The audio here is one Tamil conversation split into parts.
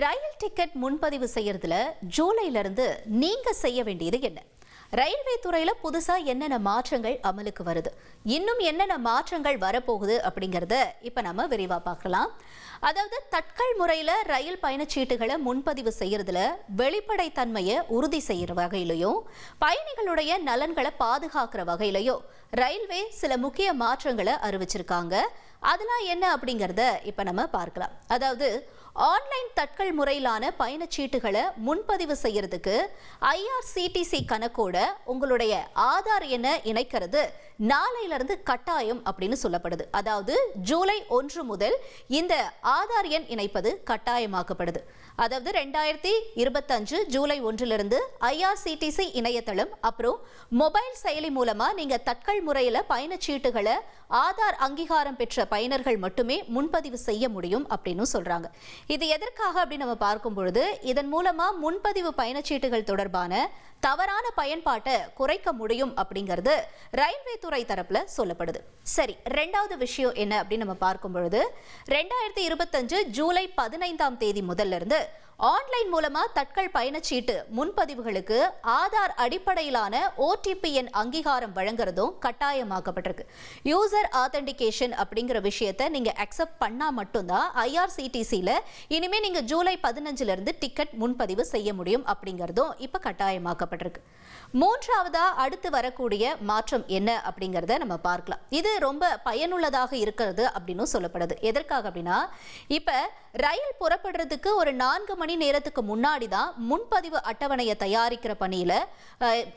ரயில் டிக்கெட் முன்பதிவு செய்யறதுல ஜூலைல இருந்து நீங்க செய்ய வேண்டியது என்ன? ரயில்வே துறையில புதுசா என்னென்ன மாற்றங்கள் அமலுக்கு வருது? இன்னும் என்னென்ன மாற்றங்கள் வரப்போகுது அப்படிங்கறத இப்ப நம்ம விரிவா பார்க்கலாம். அதாவது தட்கல் முறையில் ரயில் பயணச்சீட்டுகளை முன்பதிவு செய்கிறதுல வெளிப்படைத்தன்மையை உறுதி செய்கிற வகையிலையும் பயணிகளுடைய நலன்களை பாதுகாக்கிற வகையிலையும் ரயில்வே சில முக்கிய மாற்றங்களை அறிவிச்சிருக்காங்க. அதெல்லாம் என்ன அப்படிங்கிறத இப்போ நம்ம பார்க்கலாம். அதாவது ஆன்லைன் தட்கல் முறையிலான பயணச்சீட்டுகளை முன்பதிவு செய்யறதுக்கு ஐஆர்சிடிசி கணக்கோட உங்களுடைய ஆதார் எண்ணை இணைக்கிறது. நாளையிலிருந்து கட்டாயம் அப்படின்னு சொல்லப்படுது. அதாவது ஜூலை ஒன்று முதல் இந்த ஆதார் எண் இணைப்பது கட்டாயமாக்கப்படுது. அதாவது ரெண்டாயிரத்தி இருபத்தஞ்சு ஜூலை ஒன்றிலிருந்து ஐஆர்சிடிசி இணையதளம் அப்புறம் மொபைல் செயலி மூலமா நீங்க தட்கல் முறையில பயணச்சீட்டுகளை ஆதார் அங்கீகாரம் பெற்ற பயனர்கள் மட்டுமே முன்பதிவு செய்ய முடியும் அப்படின்னு சொல்றாங்க. இது எதற்காக அப்படின்னு நம்ம பார்க்கும் பொழுது இதன் மூலமா முன்பதிவு பயணச்சீட்டுகள் தொடர்பான தவறான பயன்பாட்டை குறைக்க முடியும் அப்படிங்கிறது ரயில்வே துறை தரப்புல சொல்லப்படுது. சரி ரெண்டாவது விஷயம் என்ன அப்படின்னு நம்ம பார்க்கும் பொழுது ரெண்டாயிரத்தி இருபத்தஞ்சு ஜூலை பதினைந்தாம் தேதி முதல்ல இருந்து ஆன்லைன் மூலமா தட்கல் பயணச்சீட்டு முன்பதிவுகளுக்கு ஆதார் அடிப்படையிலான ஓடிபி எண் அங்கீகாரம் வழங்குறதும் கட்டாயமாக்கப்பட்டிருக்கு. யூசர் ஆத்தென்டிகேஷன் அப்படிங்கிற விஷயத்தை நீங்க அக்செப்ட் பண்ணா மட்டும்தான் ஐஆர்சிடிசியில் இனிமே நீங்க ஜூலை பதினஞ்சுல இருந்து டிக்கெட் முன்பதிவு செய்ய முடியும் அப்படிங்கிறதும் இப்ப கட்டாயமாக்கப்பட்டிருக்கு. மூன்றாவதா அடுத்து வரக்கூடிய மாற்றம் என்ன அப்படிங்கிறத நம்ம பார்க்கலாம். இது ரொம்ப பயனுள்ளதாக இருக்கிறது அப்படின்னு சொல்லப்படுது. எதற்காக அப்படின்னா இப்ப ரயில் புறப்படுறதுக்கு ஒரு நான்கு மணி நேரத்துக்கு முன்னாடி தான் முன்பதிவு அட்டவணையை தயாரிக்கிற பணியில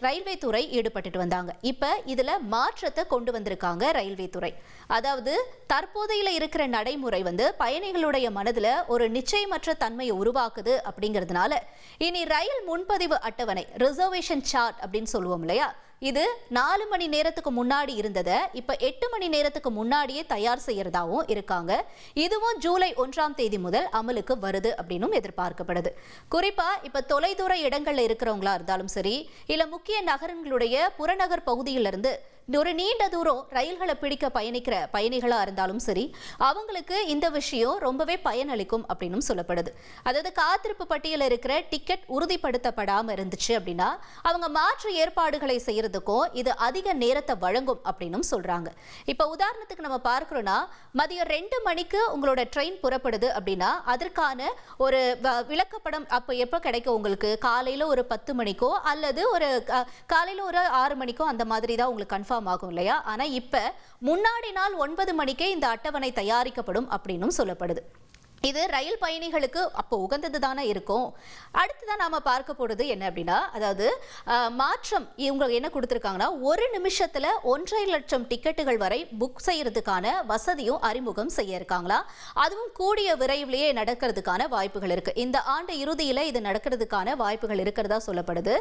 ரயில்வே துறை ஈடுபட்டுட்டு வந்தாங்க. இப்ப இதுல மாற்றத்தை கொண்டு வந்திருக்காங்க ரயில்வே துறை. அதாவது தற்போதையில இருக்கிற நடைமுறை வந்து பயணிகளுடைய மனதுல ஒரு நிச்சயமற்ற தன்மையை உருவாக்குது அப்படிங்கிறதுனால இனி ரயில் முன்பதிவு அட்டவணை ரிசர்வேஷன் சார்ட் அப்படின்னு சொல்லுவோம் இல்லையா? இது நாலு மணி நேரத்துக்கு முன்னாடி இருந்ததை இப்போ எட்டு மணி நேரத்துக்கு முன்னாடியே தயார் செய்யறதாவும் இருக்காங்க. இதுவும் ஜூலை ஒன்றாம் தேதி முதல் அமலுக்கு வருது அப்படின்னும் எதிர்பார்க்கப்படுது. குறிப்பா இப்போ தொலைதூர இடங்கள்ல இருக்கிறவங்களா இருந்தாலும் சரி இல்லை முக்கிய நகரங்களுடைய புறநகர் பகுதியிலிருந்து ஒரு நீண்ட தூரம் ரயில்களை பிடிக்க பயணிக்கிற பயணிகளாக இருந்தாலும் சரி அவங்களுக்கு இந்த விஷயம் ரொம்பவே பயனளிக்கும் அப்படின்னும் சொல்லப்படுது. அதாவது காத்திருப்பு பட்டியலில் இருக்கிற டிக்கெட் உறுதிப்படுத்தப்படாமல் இருந்துச்சு அப்படின்னா அவங்க மாற்று ஏற்பாடுகளை செய்யறதுக்கும் இது அதிக நேரத்தை வழங்கும் அப்படின்னும் சொல்கிறாங்க இப்போ உதாரணத்துக்கு நம்ம பார்க்குறோன்னா மதியம் ரெண்டு மணிக்கு உங்களோட ட்ரெயின் புறப்படுது அப்படின்னா அதற்கான ஒரு வ- விளக்கப்படம் அப்போ எப்போ கிடைக்கும் உங்களுக்கு? காலையில் ஒரு பத்து மணிக்கோ அல்லது ஒரு காலையில் ஒரு ஆறு மணிக்கோ அந்த மாதிரி தான் உங்களுக்கு கன்ஃபார்ம் ஆகும் இல்லையா? ஆனால் இப்போ முன்னாடி நாள் ஒன்பது மணிக்கே இந்த அட்டவணை தயாரிக்கப்படும் அப்படின்னும் சொல்லப்படுது. இது ரயில் பயணிகளுக்கு அப்போ உகந்தது தானே இருக்கும். அடுத்ததான் நாம் பார்க்க போகிறது என்ன அப்படின்னா அதாவது மாற்றம் இவங்க என்ன கொடுத்துருக்காங்கன்னா ஒரு நிமிஷத்தில் ஒன்றரை லட்சம் டிக்கெட்டுகள் வரை புக் செய்கிறதுக்கான வசதியும் அறிமுகம் செய்ய இருக்காங்களா அதுவும் கூடிய விரைவிலேயே நடக்கிறதுக்கான வாய்ப்புகள் இருக்குது இந்த ஆண்டு இறுதியில் இது நடக்கிறதுக்கான வாய்ப்புகள் இருக்கிறதா சொல்லப்படுது.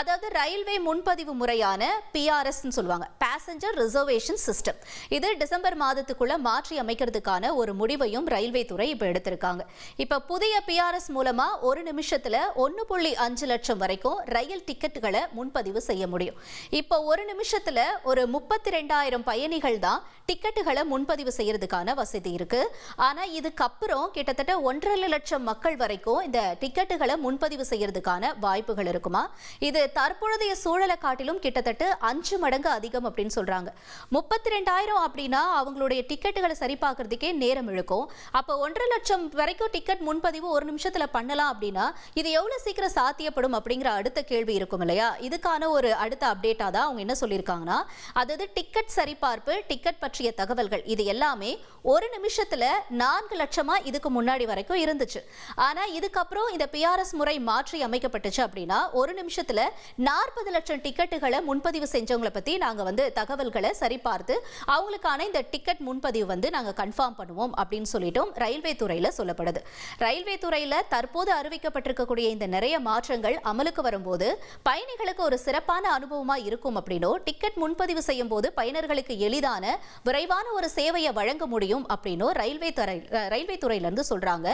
அதாவது ரயில்வே முன்பதிவு முறையான பிஆர்எஸ்ன்னு சொல்லுவாங்க. பேசஞ்சர் ரிசர்வேஷன் சிஸ்டம் இது டிசம்பர் மாதத்துக்குள்ளே மாற்றி அமைக்கிறதுக்கான ஒரு முடிவையும் ரயில்வே துறை இப்போ எடுத்திருக்காங்க. இப்ப புதிய பிஆர்எஸ் மூலமா ஒரு நிமிஷத்துல ஒன்னு புள்ளி அஞ்சு லட்சம் வரைக்கும் ரயில் டிக்கெட்டுகளை முன்பதிவு செய்ய முடியும். இப்போ ஒரு நிமிஷத்துல ஒரு முப்பத்தி ரெண்டாயிரம் பயணிகள் தான் டிக்கெட்டுகளை முன்பதிவு செய்யறதுக்கான வசதி இருக்கு. ஆனா இதுக்கப்புறம் கிட்டத்தட்ட ஒன்றரை லட்சம் மக்கள் வரைக்கும் இந்த டிக்கெட்டுகளை முன்பதிவு செய்யறதுக்கான வாய்ப்புகள் இருக்குமா? இது தற்பொழுதைய சூழலை காட்டிலும் கிட்டத்தட்ட அஞ்சு மடங்கு அதிகம் அப்படின்னு சொல்றாங்க. முப்பத்தி ரெண்டாயிரம் அப்படின்னா அவங்களுடைய டிக்கெட்டுகளை சரி பார்க்கறதுக்கே நேரம் இழுக்கும். அப்போ ஒன்றரை லட்சம் வரைக்கும் டிக்கெட் முன்பதிவு ஒரு நிமிஷத்துல பண்ணலாம் அப்படின்னா இது எவ்வளவு சீக்கிரம் சாத்தியப்படும் அப்படிங்கிற அடுத்த கேள்வி இருக்கும் இல்லையா? இதுக்கான ஒரு அடுத்த அப்டேட்டா தான் அவங்க என்ன சொல்லியிருக்காங்கன்னா அதாவது டிக்கெட் சரிபார்ப்பு டிக்கெட் பற்றிய தகவல்கள் இது எல்லாமே ஒரு நிமிஷத்துல நான்கு லட்சமா இதுக்கு முன்னாடி வரைக்கும் இருந்துச்சு. ஆனா இதுக்கப்புறம் இந்த பிஆர்எஸ் முறை மாற்றி அமைக்கப்பட்டுச்சு அப்படின்னா ஒரு நிமிஷத்துல நாற்பது லட்சம் டிக்கெட்டுகளை முன்பதிவு செஞ்சவங்களை பத்தி நாங்க வந்து தகவல்களை சரிபார்த்து அவங்களுக்கான இந்த டிக்கெட் முன்பதிவு வந்து நாங்க கன்ஃபார்ம் பண்ணுவோம் அப்படின்னு சொல்லிட்டோம். ரயில்வே துறை துறையில சொல்லப்படுது. ரயில்வே துறையில் தற்போது அறிவிக்கப்பட்டிருக்கக்கூடிய இந்த நிறைய மாற்றங்கள் அமலுக்கு வரும்போது பயணிகளுக்கு ஒரு சிறப்பான அனுபவமாக இருக்கும் அப்படின்னும் டிக்கெட் முன்பதிவு செய்யும் போது பயனர்களுக்கு எளிதான விரைவான ஒரு சேவையை வழங்க முடியும் அப்படின்னும் ரயில்வே துறை ரயில்வே துறையிலிருந்து சொல்கிறாங்க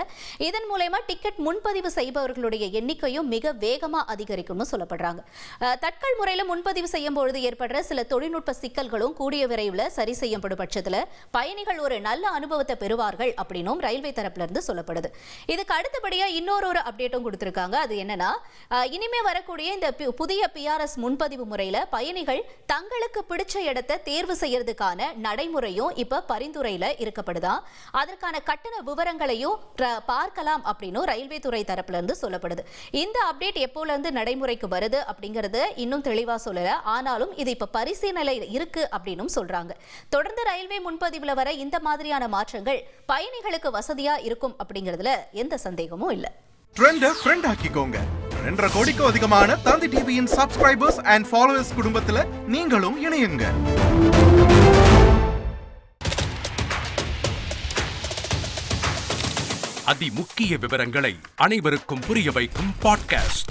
இதன் மூலயமா டிக்கெட் முன்பதிவு செய்பவர்களுடைய எண்ணிக்கையும் மிக வேகமாக அதிகரிக்கும்னு சொல்லப்படுறாங்க. தட்கல் முறையில் முன்பதிவு செய்யும் பொழுது ஏற்படுற சில தொழில்நுட்ப சிக்கல்களும் கூடிய விரைவில் சரி செய்யப்படும் பட்சத்தில் பயணிகள் ஒரு நல்ல அனுபவத்தை பெறுவார்கள் அப்படின்னும் ரயில்வே தரப்பு தரப்புலேருந்து சொல்லப்படுது. இதுக்கு அடுத்தபடியா இன்னொரு ஒரு அப்டேட்டும் கொடுத்திருக்காங்க. அது என்னன்னா இனிமே வரக்கூடிய இந்த புதிய பிஆர்எஸ் முன்பதிவு முறையில பயணிகள் தங்களுக்கு பிடிச்ச இடத்தை தேர்வு செய்யறதுக்கான நடைமுறையும் இப்போ பரிந்துரையில் இருக்கப்படுதா அதற்கான கட்டண விவரங்களையும் பார்க்கலாம் அப்படின்னு ரயில்வே துறை தரப்புல இருந்து சொல்லப்படுது. இந்த அப்டேட் எப்போலேருந்து நடைமுறைக்கு வருது அப்படிங்கிறது இன்னும் தெளிவா சொல்லலை. ஆனாலும் இது இப்ப பரிசீலனையில் இருக்கு அப்படின்னும் சொல்றாங்க. தொடர்ந்து ரயில்வே முன்பதிவுல வர இந்த மாதிரியான மாற்றங்கள் பயணிகளுக்கு வசதியாக இருக்கும் அப்படிங்கறதுல எந்த சந்தேகமும் இல்லை. ட்ரெண்ட ஃப்ரெண்ட் ஆக்கிக்கோங்க. ரெண்டரை கோடிக்கும் அதிகமான தந்தி டிவியின் சப்ஸ்கிரைபர்ஸ் அண்ட் ஃபாலோவர்ஸ் குடும்பத்துல நீங்களும் இணையுங்க. அதிமுக்கிய விவரங்களை அனைவருக்கும் புரிய வைக்கும் பாட்காஸ்ட்